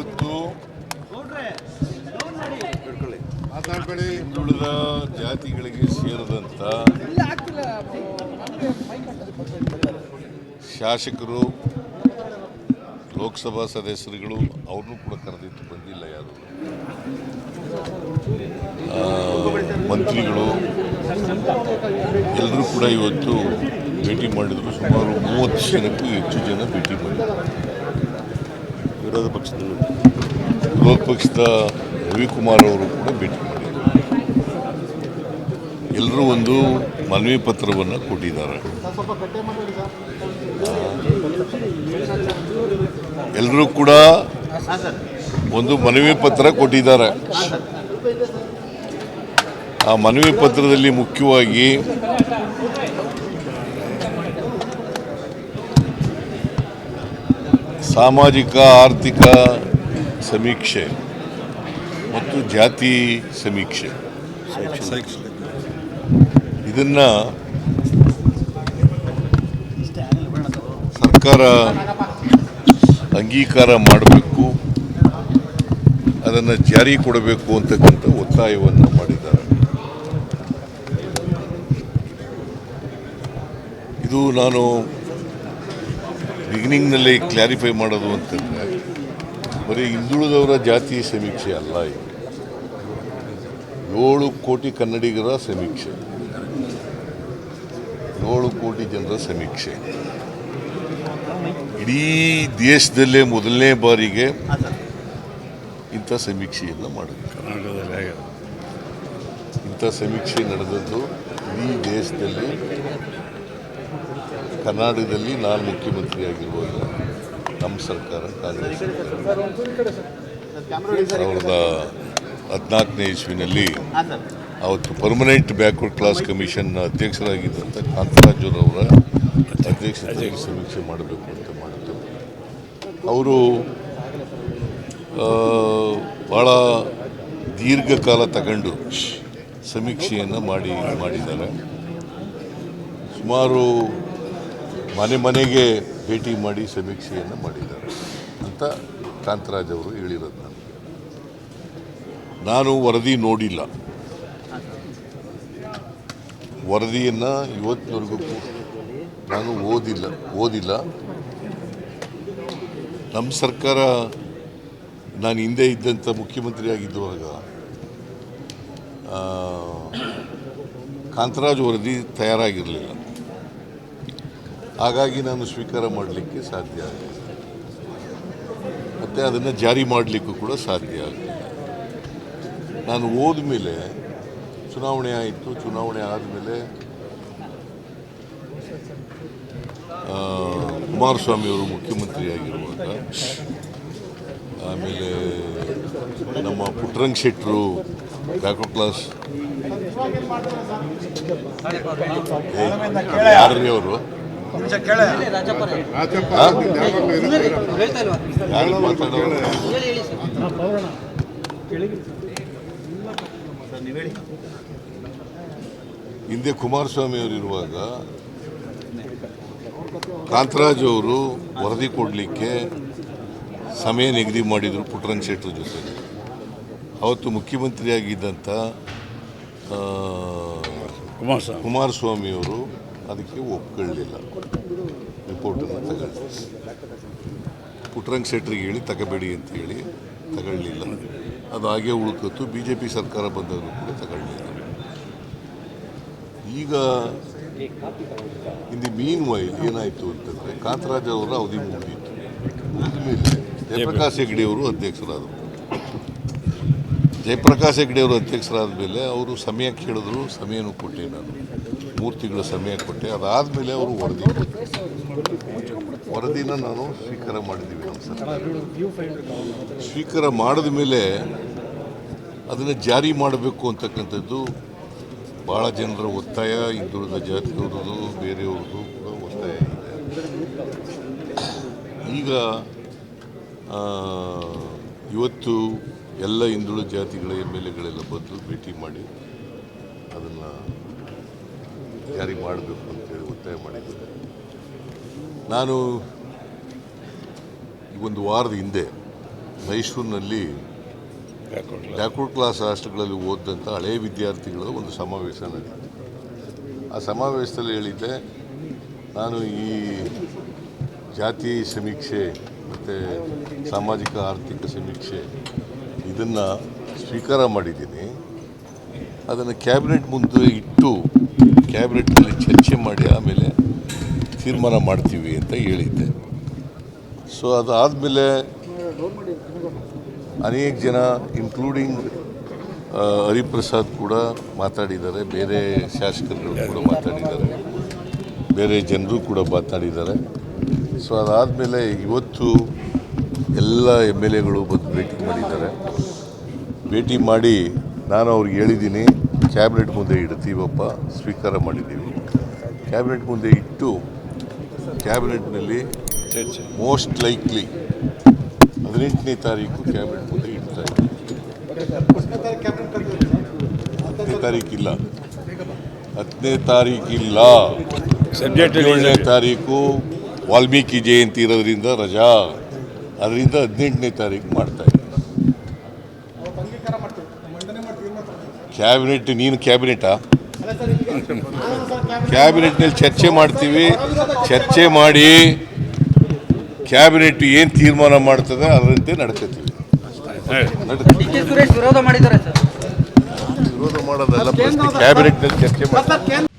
ಇವತ್ತು ಹಿಂದುಳಿದ ಜಾತಿಗಳಿಗೆ ಸೇರಿದಂಥ ಶಾಸಕರು, ಲೋಕಸಭಾ ಸದಸ್ಯರುಗಳು, ಅವ್ರನ್ನೂ ಕೂಡ ಕರೆದಿತ್ತು ಬಂದಿಲ್ಲ ಯಾರು. ಮಂತ್ರಿಗಳು ಎಲ್ಲರೂ ಕೂಡ ಇವತ್ತು ಭೇಟಿ ಮಾಡಿದ್ರು. ಸುಮಾರು ಮೂವತ್ತು ಜನಕ್ಕೂ ಹೆಚ್ಚು ಜನ ಭೇಟಿ ಮಾಡಿದರು. ವಿರೋಧ ಪಕ್ಷದ ವಿರೋಧ ಪಕ್ಷದ ರವಿಕುಮಾರ್ ಅವರು ಕೂಡ ಭೇಟಿ ಮಾಡಿದ್ದಾರೆ. ಎಲ್ಲರೂ ಒಂದು ಮನವಿ ಪತ್ರವನ್ನು ಕೊಟ್ಟಿದ್ದಾರೆ. ಎಲ್ಲರೂ ಕೂಡ ಒಂದು ಮನವಿ ಪತ್ರ ಕೊಟ್ಟಿದ್ದಾರೆ. ಆ ಮನವಿ ಪತ್ರದಲ್ಲಿ ಮುಖ್ಯವಾಗಿ ಸಾಮಾಜಿಕ, ಆರ್ಥಿಕ ಸಮೀಕ್ಷೆ ಮತ್ತು ಜಾತಿ ಸಮೀಕ್ಷೆ. ಇದನ್ನ ಸರ್ಕಾರ ಅಂಗೀಕಾರ ಮಾಡಬೇಕು, ಅದನ್ನು ಜಾರಿ ಕೊಡಬೇಕು ಅಂತಕ್ಕಂಥ ಒತ್ತಾಯವನ್ನು ಮಾಡಿದ್ದಾರೆ. ಇದು ನಾನು ಬಿಗಿನಿಂಗ್ನಲ್ಲಿ ಕ್ಲಾರಿಫೈ ಮಾಡೋದು ಅಂತಂದರೆ, ಬರೀ ಹಿಂದುಳಿದವರ ಜಾತಿ ಸಮೀಕ್ಷೆ ಅಲ್ಲ ಏಳು ಕೋಟಿ ಕನ್ನಡಿಗರ ಸಮೀಕ್ಷೆ. ಏಳು ಕೋಟಿ ಜನರ ಸಮೀಕ್ಷೆ. ಇಡೀ ದೇಶದಲ್ಲೇ ಮೊದಲನೇ ಬಾರಿಗೆ ಇಂಥ ಸಮೀಕ್ಷೆಯನ್ನು ಮಾಡಿದ್ರು. ಕರ್ನಾಟಕದಲ್ಲಿ ಇಂಥ ಸಮೀಕ್ಷೆ ನಡೆದದ್ದು ಇಡೀ ದೇಶದಲ್ಲಿ ಕರ್ನಾಟಕದಲ್ಲಿ ನಾನು ಮುಖ್ಯಮಂತ್ರಿ ನಮ್ಮ ಸರ್ಕಾರ, ಕಾಂಗ್ರೆಸ್. ಸಾವಿರದ ಹದಿನಾಲ್ಕನೇ ಇಸ್ವಿನಲ್ಲಿ ಅವತ್ತು ಪರ್ಮನೆಂಟ್ ಬ್ಯಾಕ್ವರ್ಡ್ ಕ್ಲಾಸ್ ಕಮಿಷನ್ ಅಧ್ಯಕ್ಷರಾಗಿದ್ದಂಥ ಕಾಂತರಾಜುರವರ ಅಧ್ಯಕ್ಷತೆಯಲ್ಲಿ ಸಮೀಕ್ಷೆ ಮಾಡಬೇಕು ಅಂತ ಮಾಡಿದ್ರು ಅವರು ಭಾಳ ದೀರ್ಘಕಾಲ ತಗೊಂಡು ಸಮೀಕ್ಷೆಯನ್ನು ಮಾಡಿ, ಮಾಡಿದ್ದಾರೆ. ಸುಮಾರು ಮನೆ ಮನೆಗೆ ಭೇಟಿ ಮಾಡಿ ಸಮೀಕ್ಷೆಯನ್ನು ಮಾಡಿದ್ದಾರೆ ಅಂತ ಕಾಂತರಾಜ್ ಅವರು ಹೇಳಿರೋದು ನನಗೆ ನಾನು ವರದಿ ನೋಡಿಲ್ಲ. ವರದಿಯನ್ನು ಇವತ್ತಿನವರೆಗೂ ನಾನು ಓದಿಲ್ಲ ಓದಿಲ್ಲ. ನಮ್ಮ ಸರ್ಕಾರ ನಾನು ಹಿಂದೆ ಇದ್ದಂಥ ಮುಖ್ಯಮಂತ್ರಿ ಆಗಿದ್ದುವಾಗ ಕಾಂತರಾಜ್ ವರದಿ ತಯಾರಾಗಿರಲಿಲ್ಲ. ಹಾಗಾಗಿ ನಾನು ಸ್ವೀಕಾರ ಮಾಡಲಿಕ್ಕೆ ಸಾಧ್ಯ ಆಗಲಿಲ್ಲ. ಮತ್ತು ಅದನ್ನು ಜಾರಿ ಮಾಡಲಿಕ್ಕೂ ಕೂಡ ಸಾಧ್ಯ ಆಗಲಿಲ್ಲ. ನಾನು ಹೋದ ಮೇಲೆ ಚುನಾವಣೆ ಆಯಿತು ಚುನಾವಣೆ ಆದಮೇಲೆ ಕುಮಾರಸ್ವಾಮಿ ಅವರು ಮುಖ್ಯಮಂತ್ರಿ ಆಗಿರುವಾಗ ಆಮೇಲೆ ನಮ್ಮ ಪುಟ್ರಂಗ್ ಶೆಟ್ಟರು ಬ್ಯಾಕ್ವರ್ಡ್ ಕ್ಲಾಸ್ ಯಾರ್ರಿ ಅವರು? ಹಿಂದೆ ಕುಮಾರಸ್ವಾಮಿ ಅವರು ಇರುವಾಗ ಕಾಂತರಾಜ್ ಅವರು ವರದಿ ಕೊಡಲಿಕ್ಕೆ ಸಮಯ ನಿಗದಿ ಮಾಡಿದರು ಪುಟ್ರಂಗ್ ಶೆಟ್ಟರ್ ಜೊತೆ ಅವತ್ತು ಮುಖ್ಯಮಂತ್ರಿಯಾಗಿದ್ದಂಥ ಕುಮಾರಸ್ವಾಮಿ. ಕುಮಾರಸ್ವಾಮಿ ಅವರು ಅದಕ್ಕೆ ಒಪ್ಕೊಳ್ಳಿಲ್ಲ. ರಿಪೋರ್ಟನ್ನು ತಗೊಳ್ಳಿ. ಪುಟ್ರಂಗ್ ಶೆಟ್ರಿಗೆ ಹೇಳಿ, ತಗೋಬೇಡಿ ಅಂತ ಹೇಳಿ ತಗೊಳ್ಳಿಲ್ಲ. ಅದು ಹಾಗೆ ಉಳ್ಕತ್ತು. ಬಿ ಜೆ ಪಿ ಸರ್ಕಾರ ಬಂದವರು ಕೂಡ ತಗೊಳ್ಳಲಿಲ್ಲ ಈಗ ಇಂದು ಮೀನ್ ವೈಲ್ ಏನಾಯಿತು ಅಂತಂದರೆ, ಕಾಂತರಾಜ್ ಅವರ ಅವಧಿ ಮುಗಿದಿತ್ತು. ಮುಗಿದ ಮೇಲೆ ಜಯಪ್ರಕಾಶ್ ಹೆಗ್ಡೆಯವರು ಅಧ್ಯಕ್ಷರಾದರು. ಜಯಪ್ರಕಾಶ್ ಹೆಗ್ಡೆ ಅವರು ಅಧ್ಯಕ್ಷರಾದ ಮೇಲೆ ಅವರು ಸಮಯ ಕೇಳಿದ್ರು, ಸಮಯನೂ ಕೊಟ್ಟೆ ನಾನು. ಮೂರು ತಿಂಗಳು ಸಮಯ ಕೊಟ್ಟೆ. ಅದಾದಮೇಲೆ ಅವರು ವರದಿ. ವರದಿನ ನಾನು ಸ್ವೀಕಾರ ಮಾಡಿದ್ದೀವಿ ನಮ್ಮ ಸ್ವೀಕಾರ ಮಾಡಿದ ಮೇಲೆ ಅದನ್ನು ಜಾರಿ ಮಾಡಬೇಕು ಅಂತಕ್ಕಂಥದ್ದು ಭಾಳ ಜನರ ಒತ್ತಾಯ. ಹಿಂದುಳಿದ ಜಾತಿಯವ್ರದ್ದು, ಬೇರೆಯವ್ರದ್ದು ಕೂಡ ಒತ್ತಾಯ ಇದೆ. ಈಗ ಇವತ್ತು ಎಲ್ಲ ಹಿಂದುಳಿದ ಜಾತಿಗಳ ಎಂ ಎಲ್ ಎಗಳೆಲ್ಲ ಬಂದು ಭೇಟಿ ಮಾಡಿ ಅದನ್ನು ಜಾರಿ ಮಾಡಬೇಕು ಅಂತೇಳಿ ಒತ್ತಾಯ ಮಾಡಿದ್ದಾರೆ ನಾನು ಈ ಒಂದು ವಾರದ ಹಿಂದೆ ಮೈಸೂರಿನಲ್ಲಿ ಬ್ಯಾಕ್ವರ್ಡ್ ಕ್ಲಾಸ್ ಹಾಸ್ಟೆಲ್ಗಳಲ್ಲಿ ಓದಿದಂಥ ಹಳೆಯ ವಿದ್ಯಾರ್ಥಿಗಳ ಒಂದು ಸಮಾವೇಶ ನಡೀತು ಆ ಸಮಾವೇಶದಲ್ಲಿ ಹೇಳಿದ್ದೆ, ನಾನು ಈ ಜಾತಿ ಸಮೀಕ್ಷೆ ಮತ್ತು ಸಾಮಾಜಿಕ ಆರ್ಥಿಕ ಸಮೀಕ್ಷೆ ಇದನ್ನು ಸ್ವೀಕಾರ ಮಾಡಿದ್ದೀನಿ. ಅದನ್ನು ಕ್ಯಾಬಿನೆಟ್ ಮುಂದೆ ಇಟ್ಟು ಕ್ಯಾಬಿನೆಟ್ನಲ್ಲಿ ಚರ್ಚೆ ಮಾಡಿ ಆಮೇಲೆ ತೀರ್ಮಾನ ಮಾಡ್ತೀವಿ ಅಂತ ಹೇಳಿದ್ದೆ. ಸೊ ಅದಾದಮೇಲೆ ಅನೇಕ ಜನ ಇನ್ಕ್ಲೂಡಿಂಗ್ ಹರಿಪ್ರಸಾದ್ ಕೂಡ ಮಾತಾಡಿದ್ದಾರೆ. ಬೇರೆ ಶಾಸಕರುಗಳು ಕೂಡ ಮಾತಾಡಿದ್ದಾರೆ. ಬೇರೆ ಜನರು ಕೂಡ ಮಾತಾಡಿದ್ದಾರೆ. ಸೊ ಅದಾದಮೇಲೆ ಇವತ್ತು ಎಲ್ಲ ಎಂ ಎಲ್ ಎಗಳು ಬಂದು ಭೇಟಿ ಮಾಡಿದ್ದಾರೆ. ಭೇಟಿ ಮಾಡಿ ನಾನು ಅವ್ರಿಗೆ ಹೇಳಿದ್ದೀನಿ ಕ್ಯಾಬಿನೆಟ್ ಮುಂದೆ ಇಡ್ತೀವಪ್ಪ ಸ್ವೀಕಾರ ಮಾಡಿದ್ದೀವಿ. ಕ್ಯಾಬಿನೆಟ್ ಮುಂದೆ ಇಟ್ಟು ಕ್ಯಾಬಿನೆಟ್ನಲ್ಲಿ ಮೋಸ್ಟ್ ಲೈಕ್ಲಿ ಹದಿನೆಂಟನೇ ತಾರೀಕು ಕ್ಯಾಬಿನೆಟ್ ಮುಂದೆ ಇಡ್ತಾ ಹತ್ತನೇ ತಾರೀಕಿಲ್ಲ ಹತ್ತನೇ ತಾರೀಕಿಲ್ಲ ಸಬ್ಜೆಕ್ಟ್ ಏಳನೇ ತಾರೀಕು ವಾಲ್ಮೀಕಿ ಜಯಂತಿ ಇರೋದ್ರಿಂದ ರಜಾ. ಅದರಿಂದ ಹದಿನೆಂಟನೇ ತಾರೀಕು ಮಾಡ್ತಾ ಇದ್ದೀವಿ ಕ್ಯಾಬಿನೆಟ್ ನೀನು ಕ್ಯಾಬಿನೆಟಾ ಕ್ಯಾಬಿನೆಟ್ನಲ್ಲಿ ಚರ್ಚೆ ಮಾಡ್ತೀವಿ. ಚರ್ಚೆ ಮಾಡಿ ಕ್ಯಾಬಿನೆಟ್ ಏನು ತೀರ್ಮಾನ ಮಾಡ್ತದೆ ಅದರಂತೆ ನಡ್ಕೋತೀವಿ. ವಿರೋಧ ಮಾಡಿದ್ದಾರೆ ಸರ್. ವಿರೋಧ ಮಾಡೋದಲ್ಲ ಕ್ಯಾಬಿನೆಟ್ನಲ್ಲಿ ಚರ್ಚೆ ಮಾಡಿ